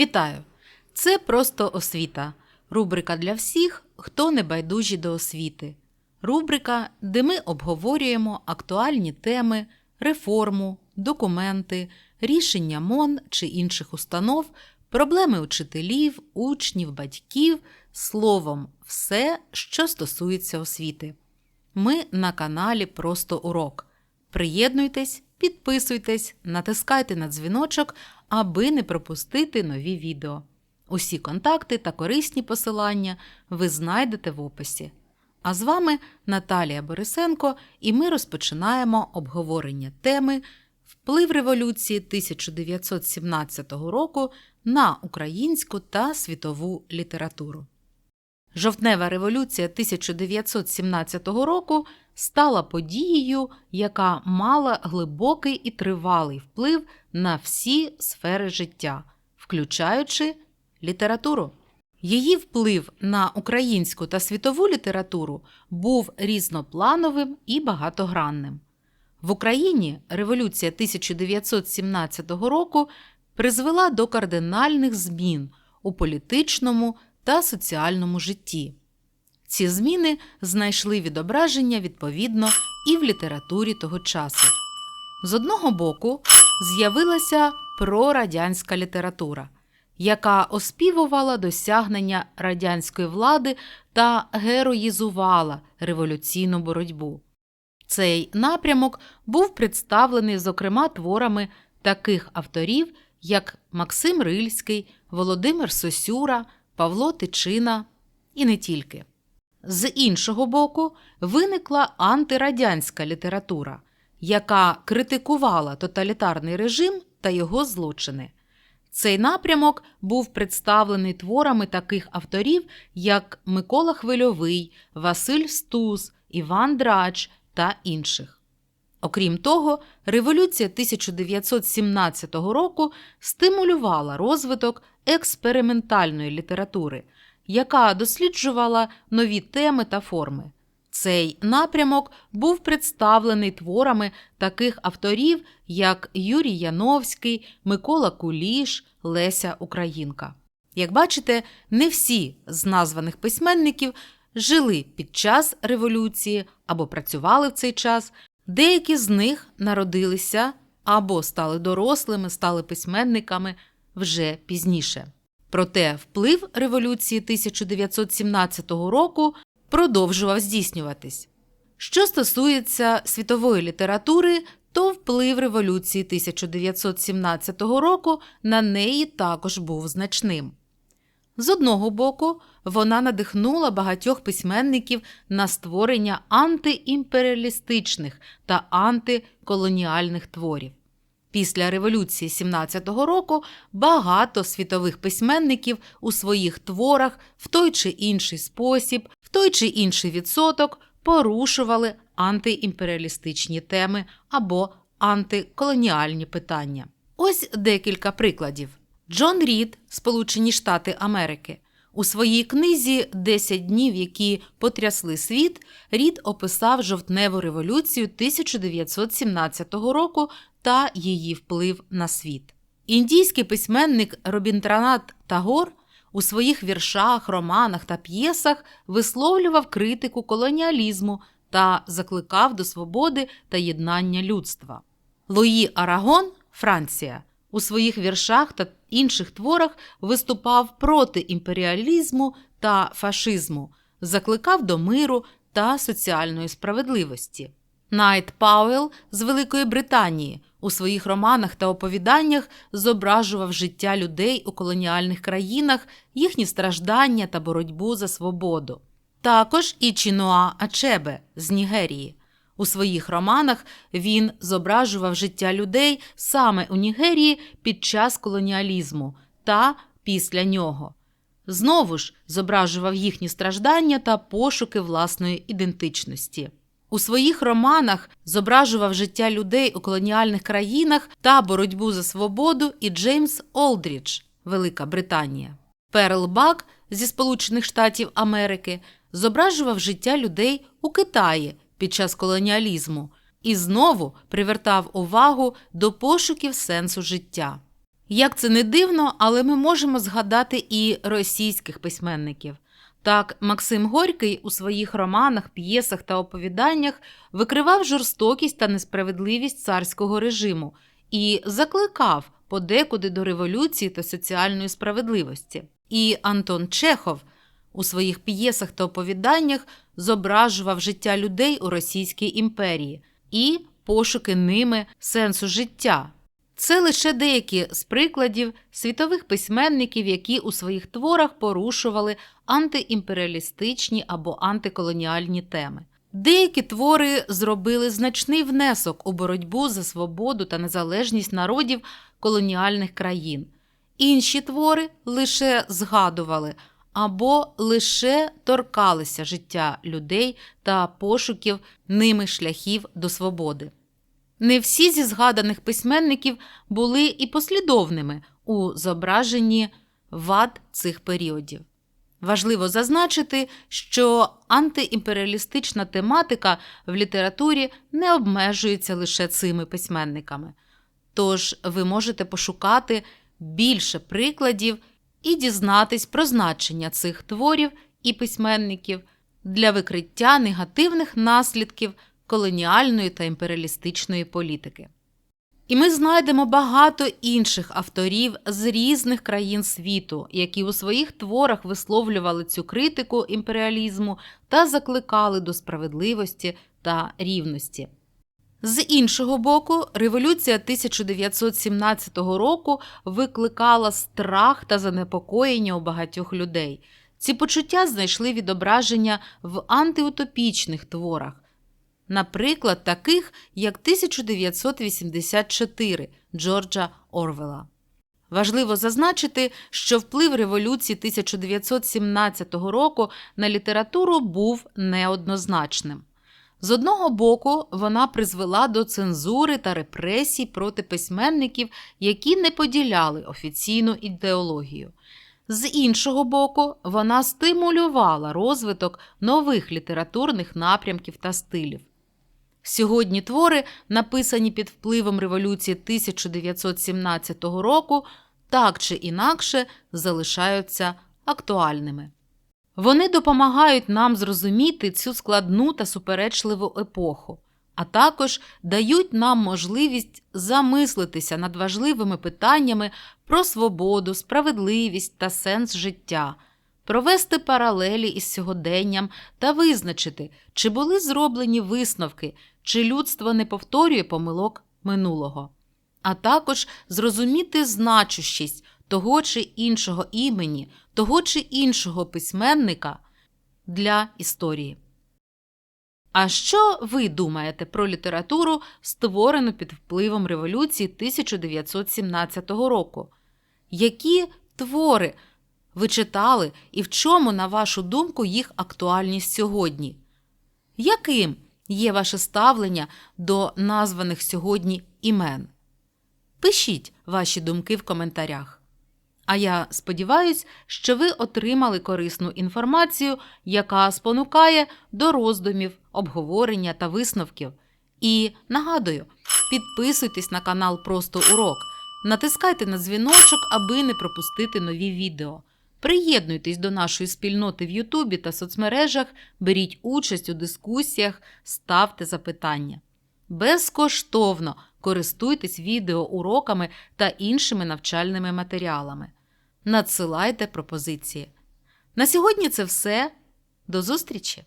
Вітаю! Це просто освіта. Рубрика для всіх, хто не байдужі до освіти. Рубрика, де ми обговорюємо актуальні теми, реформу, документи, рішення МОН чи інших установ, проблеми учителів, учнів, батьків, словом, все, що стосується освіти. Ми на каналі Просто Урок. Приєднуйтесь, підписуйтесь, натискайте на дзвіночок, аби не пропустити нові відео. Усі контакти та корисні посилання ви знайдете в описі. А з вами Наталія Борисенко, і ми розпочинаємо обговорення теми Вплив революції 1917 року на українську та світову літературу. Жовтнева революція 1917 року стала подією, яка мала глибокий і тривалий вплив на всі сфери життя, включаючи літературу. Її вплив на українську та світову літературу був різноплановим і багатогранним. В Україні революція 1917 року призвела до кардинальних змін у політичному та соціальному житті. Ці зміни знайшли відображення відповідно і в літературі того часу. З одного боку, з'явилася прорадянська література, яка оспівувала досягнення радянської влади та героїзувала революційну боротьбу. Цей напрямок був представлений, зокрема, творами таких авторів, як Максим Рильський, Володимир Сосюра, Павло Тичина і не тільки. З іншого боку, виникла антирадянська література, яка критикувала тоталітарний режим та його злочини. Цей напрямок був представлений творами таких авторів, як Микола Хвильовий, Василь Стус, Іван Драч та інших. Окрім того, революція 1917 року стимулювала розвиток експериментальної літератури, яка досліджувала нові теми та форми. Цей напрямок був представлений творами таких авторів, як Юрій Яновський, Микола Куліш, Леся Українка. Як бачите, не всі з названих письменників жили під час революції або працювали в цей час, деякі з них народилися або стали дорослими, стали письменниками вже пізніше. Проте вплив революції 1917 року продовжував здійснюватись. Що стосується світової літератури, то вплив революції 1917 року на неї також був значним. З одного боку, вона надихнула багатьох письменників на створення антиімперіалістичних та антиколоніальних творів. Після революції 17-го року багато світових письменників у своїх творах в той чи інший спосіб, в той чи інший відсоток порушували антиімперіалістичні теми або антиколоніальні питання. Ось декілька прикладів. Джон Рід, Сполучені Штати Америки. У своїй книзі «10 днів, які потрясли світ, Рід описав жовтневу революцію 1917 року та її вплив на світ. Індійський письменник Робінтранат Тагор у своїх віршах, романах та п'єсах висловлював критику колоніалізму та закликав до свободи та єднання людства. Луї Арагон, Франція, у своїх віршах та інших творах виступав проти імперіалізму та фашизму, закликав до миру та соціальної справедливості. Найт Пауел з Великої Британії у своїх романах та оповіданнях зображував життя людей у колоніальних країнах, їхні страждання та боротьбу за свободу. Також і Чінуа Ачебе з Нігерії. У своїх романах він зображував життя людей саме у Нігерії під час колоніалізму та після нього. Знову ж зображував їхні страждання та пошуки власної ідентичності. У своїх романах зображував життя людей у колоніальних країнах та боротьбу за свободу і Джеймс Олдрідж, Велика Британія. Перл Бак зі Сполучених Штатів Америки зображував життя людей у Китаї під час колоніалізму і знову привертав увагу до пошуків сенсу життя. Як це не дивно, але ми можемо згадати і російських письменників. Так, Максим Горький у своїх романах, п'єсах та оповіданнях викривав жорстокість та несправедливість царського режиму і закликав подекуди до революції та соціальної справедливості. І Антон Чехов у своїх п'єсах та оповіданнях зображував життя людей у Російській імперії і пошуки ними сенсу життя. Це лише деякі з прикладів світових письменників, які у своїх творах порушували антиімперіалістичні або антиколоніальні теми. Деякі твори зробили значний внесок у боротьбу за свободу та незалежність народів колоніальних країн. Інші твори лише згадували або лише торкалися життя людей та пошуків ними шляхів до свободи. Не всі зі згаданих письменників були і послідовними у зображенні вад цих періодів. Важливо зазначити, що антиімперіалістична тематика в літературі не обмежується лише цими письменниками. Тож ви можете пошукати більше прикладів і дізнатись про значення цих творів і письменників для викриття негативних наслідків колоніальної та імперіалістичної політики. І ми знайдемо багато інших авторів з різних країн світу, які у своїх творах висловлювали цю критику імперіалізму та закликали до справедливості та рівності. З іншого боку, революція 1917 року викликала страх та занепокоєння у багатьох людей. Ці почуття знайшли відображення в антиутопічних творах, наприклад, таких як 1984 Джорджа Орвела. Важливо зазначити, що вплив революції 1917 року на літературу був неоднозначним. З одного боку, вона призвела до цензури та репресій проти письменників, які не поділяли офіційну ідеологію. З іншого боку, вона стимулювала розвиток нових літературних напрямків та стилів. Сьогодні твори, написані під впливом революції 1917 року, так чи інакше залишаються актуальними. Вони допомагають нам зрозуміти цю складну та суперечливу епоху, а також дають нам можливість замислитися над важливими питаннями про свободу, справедливість та сенс життя, провести паралелі із сьогоденням та визначити, чи були зроблені висновки, чи людство не повторює помилок минулого, а також зрозуміти значущість того чи іншого імені, того чи іншого письменника для історії. А що ви думаєте про літературу, створену під впливом революції 1917 року? Які твори ви читали і в чому, на вашу думку, їх актуальність сьогодні? Яким є ваше ставлення до названих сьогодні імен? Пишіть ваші думки в коментарях. А я сподіваюся, що ви отримали корисну інформацію, яка спонукає до роздумів, обговорення та висновків. І нагадую, підписуйтесь на канал Просто Урок, натискайте на дзвіночок, аби не пропустити нові відео. Приєднуйтесь до нашої спільноти в Ютубі та соцмережах, беріть участь у дискусіях, ставте запитання. Безкоштовно користуйтесь відеоуроками та іншими навчальними матеріалами. Надсилайте пропозиції. На сьогодні це все. До зустрічі!